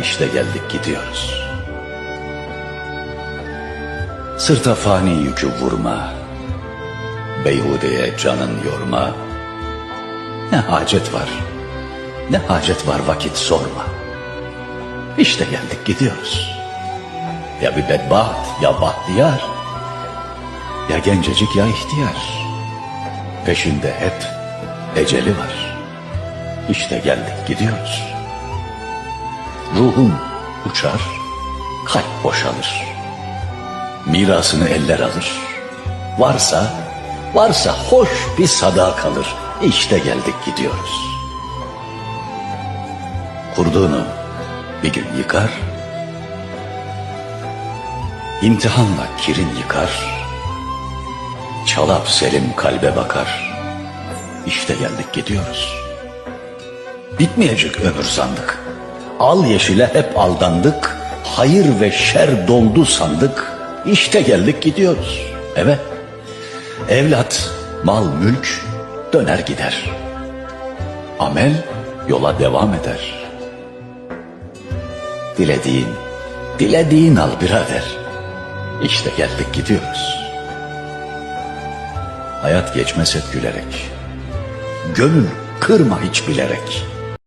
İşte geldik gidiyoruz. Sırta fani yükü vurma. Beyhudeye canın yorma. Ne hacet var? Ne hacet var vakit sorma. İşte geldik gidiyoruz. Ya bir bedbaht ya bahtiyar. Ya gencecik ya ihtiyar. Peşinde hep eceli var. İşte geldik gidiyoruz. Ruhum uçar, kalp boşalır. Mirasını eller alır. Varsa, varsa hoş bir sada kalır. İşte geldik gidiyoruz. Kurduğunu bir gün yıkar, imtihanla kirin yıkar, çalap selim kalbe bakar. İşte geldik gidiyoruz. Bitmeyecek ömür sandık. Al yeşile hep aldandık. Hayır ve şer doldu sandık. İşte geldik gidiyoruz. Evet. Evlat, mal, mülk döner gider. Amel yola devam eder. Dilediğin, dilediğin al birader. İşte geldik gidiyoruz. Hayat geçmez hep gülerek. Gönül kırma hiç bilerek.